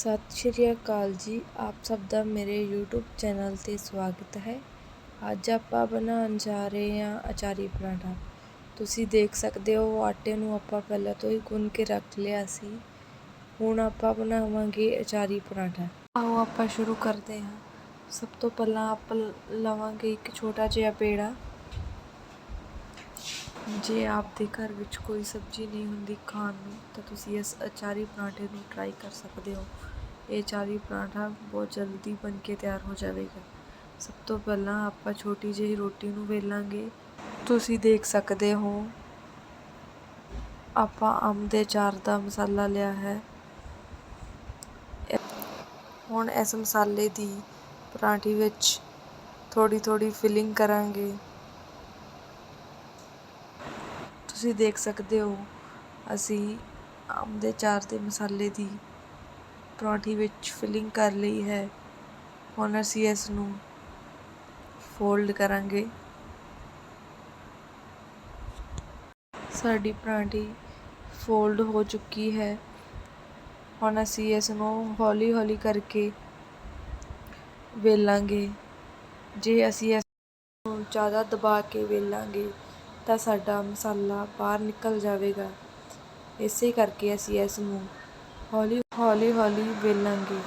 ਸਤਿ ਸ਼੍ਰੀ ਅਕਾਲ ਜੀ। ਆਪ ਸਭ ਦਾ ਮੇਰੇ YouTube ਚੈਨਲ ਤੇ ਸਵਾਗਤ ਹੈ। ਅੱਜ ਆਪਾਂ ਬਣਾਉਣ ਜਾ ਰਹੇ ਹਾਂ ਅਚਾਰੀ ਪਰਾਂਠਾ। ਤੁਸੀਂ ਦੇਖ ਸਕਦੇ ਹੋ, ਆਟੇ ਨੂੰ ਆਪਾਂ ਪਹਿਲਾਂ ਤੋਂ ਹੀ ਗੁੰਨ ਕੇ ਰੱਖ ਲਿਆ ਸੀ। ਹੁਣ ਆਪਾਂ ਬਣਾਵਾਂਗੇ ਅਚਾਰੀ ਪਰਾਂਠਾ। ਆਓ ਆਪਾਂ ਸ਼ੁਰੂ ਕਰਦੇ ਹਾਂ। ਸਭ ਤੋਂ ਪਹਿਲਾਂ ਆਪਾਂ ਲਵਾਂਗੇ ਇੱਕ ਛੋਟਾ ਜਿਹਾ ਪੇੜਾ। ਜੇ ਆਪਦੇ ਘਰ ਵਿੱਚ ਕੋਈ ਸਬਜ਼ੀ ਨਹੀਂ ਹੁੰਦੀ ਖਾਣ ਨੂੰ, ਤਾਂ ਤੁਸੀਂ ਇਸ ਅਚਾਰੀ ਪਰਾਂਠੇ ਨੂੰ ਟਰਾਈ ਕਰ ਸਕਦੇ ਹੋ। ਇਹ ਅਚਾਰੀ ਪਰਾਂਠਾ ਬਹੁਤ ਜਲਦੀ ਬਣ ਕੇ ਤਿਆਰ ਹੋ ਜਾਵੇਗਾ। ਸਭ ਤੋਂ ਪਹਿਲਾਂ ਆਪਾਂ ਛੋਟੀ ਜਿਹੀ ਰੋਟੀ ਨੂੰ ਵੇਲਾਂਗੇ। ਤੁਸੀਂ ਦੇਖ ਸਕਦੇ ਹੋ, ਆਪਾਂ ਅੰਬ ਦੇ ਚਾਰ ਦਾ ਮਸਾਲਾ ਲਿਆ ਹੈ। ਹੁਣ ਇਸ ਮਸਾਲੇ ਦੀ ਪਰਾਂਠੀ ਵਿੱਚ ਥੋੜੀ ਥੋੜੀ ਫਿਲਿੰਗ ਕਰਾਂਗੇ। ਤੁਸੀਂ ਦੇਖ ਸਕਦੇ ਹੋ, ਅਸੀਂ ਅੰਬ ਦੇ ਚਾਰ ਦੇ ਮਸਾਲੇ ਦੀ ਪਰੌਂਠੀ ਵਿੱਚ ਫਿਲਿੰਗ ਕਰ ਲਈ ਹੈ। ਹੁਣ ਅਸੀਂ ਇਸ ਨੂੰ ਫੋਲਡ ਕਰਾਂਗੇ। ਸਾਡੀ ਪਰਾਂਠੀ ਫੋਲਡ ਹੋ ਚੁੱਕੀ ਹੈ। ਹੁਣ ਅਸੀਂ ਇਸ ਨੂੰ ਹੌਲੀ ਹੌਲੀ ਕਰਕੇ ਵੇਲਾਂਗੇ। ਜੇ ਅਸੀਂ ਇਸ ਨੂੰ ਜ਼ਿਆਦਾ ਦਬਾ ਕੇ ਵੇਲਾਂਗੇ, ਤਾਂ ਸਾਡਾ ਮਸਾਲਾ ਬਾਹਰ ਨਿਕਲ ਜਾਵੇਗਾ। ਇਸੇ ਕਰਕੇ ਅਸੀਂ ਇਸ ਨੂੰ ਹੌਲੀ ਹੌਲੀ ਹੌਲੀ ਵੇਲਾਂਗੇ।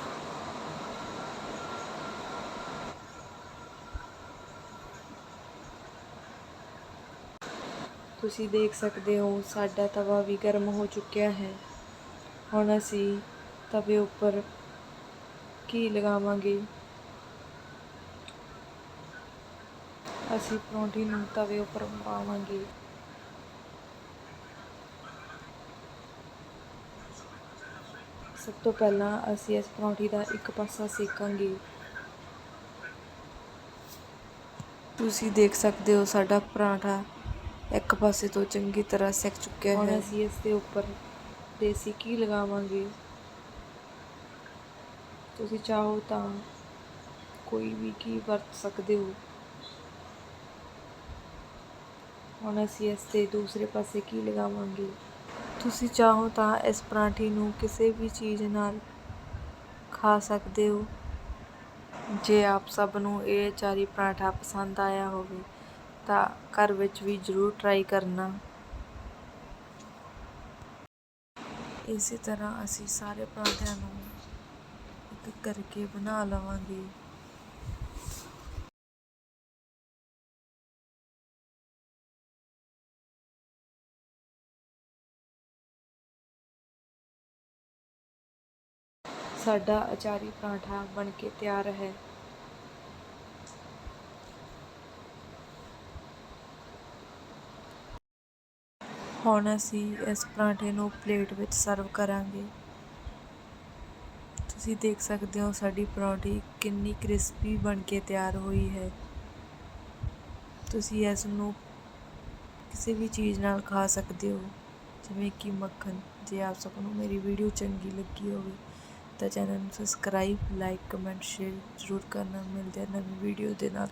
ਤੁਸੀਂ ਦੇਖ ਸਕਦੇ ਹੋ, ਸਾਡਾ ਤਵਾ ਵੀ ਗਰਮ ਹੋ ਚੁੱਕਿਆ ਹੈ। ਹੁਣ ਅਸੀਂ ਤਵੇ ਉੱਪਰ ਘੀ ਲਗਾਵਾਂਗੇ। ਅਸੀਂ ਪਰੌਂਠੀ ਨੂੰ ਤਵੇ ਉੱਪਰ ਪਾਵਾਂਗੇ। ਸਭ ਤੋਂ ਪਹਿਲਾਂ ਅਸੀਂ ਇਸ ਪਰੌਂਠੀ ਦਾ ਇੱਕ ਪਾਸਾ ਸੇਕਾਂਗੇ। ਤੁਸੀਂ ਦੇਖ ਸਕਦੇ ਹੋ ਸਾਡਾ ਪਰਾਂਠਾ ਇੱਕ ਪਾਸੇ ਤੋਂ ਚੰਗੀ ਤਰ੍ਹਾਂ ਸਿੱਕ ਚੁੱਕਿਆ ਹੈ। ਹੁਣ ਅਸੀਂ ਇਸ ਦੇ ਉੱਪਰ ਦੇਸੀ ਘੀ ਲਗਾਵਾਂਗੇ। ਤੁਸੀਂ ਚਾਹੋ ਤਾਂ ਕੋਈ ਵੀ ਘੀ ਵਰਤ ਸਕਦੇ ਹੋ। ਹੁਣ ਅਸੀਂ ਇਸ ਦੇ ਦੂਸਰੇ ਪਾਸੇ ਕੀ ਲਗਾਵਾਂਗੇ। ਤੁਸੀਂ ਚਾਹੋ ਤਾਂ ਇਸ ਪਰਾਂਠੀ ਨੂੰ ਕਿਸੇ ਵੀ ਚੀਜ਼ ਨਾਲ ਖਾ ਸਕਦੇ ਹੋ। ਜੇ ਆਪ ਸਭ ਨੂੰ ਇਹ ਚਾਰੀ ਪਰਾਂਠਾ ਪਸੰਦ ਆਇਆ ਹੋਵੇ, ਤਾਂ ਘਰ ਵਿੱਚ ਵੀ ਜ਼ਰੂਰ ਟਰਾਈ ਕਰਨਾ। ਇਸੇ ਤਰ੍ਹਾਂ ਅਸੀਂ ਸਾਰੇ ਪਰਾਂਠਿਆਂ ਨੂੰ ਇੱਕ ਕਰਕੇ ਬਣਾ ਲਵਾਂਗੇ। ਸਾਡਾ ਅਚਾਰੀ ਪਰਾਂਠਾ ਬਣ ਕੇ ਤਿਆਰ ਹੈ। ਹੁਣ ਅਸੀਂ ਇਸ ਪਰਾਂਠੇ ਨੂੰ ਪਲੇਟ ਵਿੱਚ ਸਰਵ ਕਰਾਂਗੇ। ਤੁਸੀਂ ਦੇਖ ਸਕਦੇ ਹੋ ਸਾਡੀ ਪਰੌਂਠੀ ਕਿੰਨੀ ਕ੍ਰਿਸਪੀ ਬਣ ਕੇ ਤਿਆਰ ਹੋਈ ਹੈ। ਤੁਸੀਂ ਇਸ ਨੂੰ ਕਿਸੇ ਵੀ ਚੀਜ਼ ਨਾਲ ਖਾ ਸਕਦੇ ਹੋ, ਜਿਵੇਂ ਕਿ ਮੱਖਣ। ਜੇ ਆਪ ਸਭ ਨੂੰ ਮੇਰੀ ਵੀਡੀਓ ਚੰਗੀ ਲੱਗੀ ਹੋਵੇ ਤਾਂ ਚੈਨਲ ਨੂੰ ਸਬਸਕ੍ਰਾਈਬ ਲਾਈਕ ਕਮੈਂਟ ਸ਼ੇਅਰ ਜ਼ਰੂਰ ਕਰਨਾ। ਮਿਲਦੇ ਆ ਨਵੀਂ ਵੀਡੀਓ ਦੇ ਨਾਲ।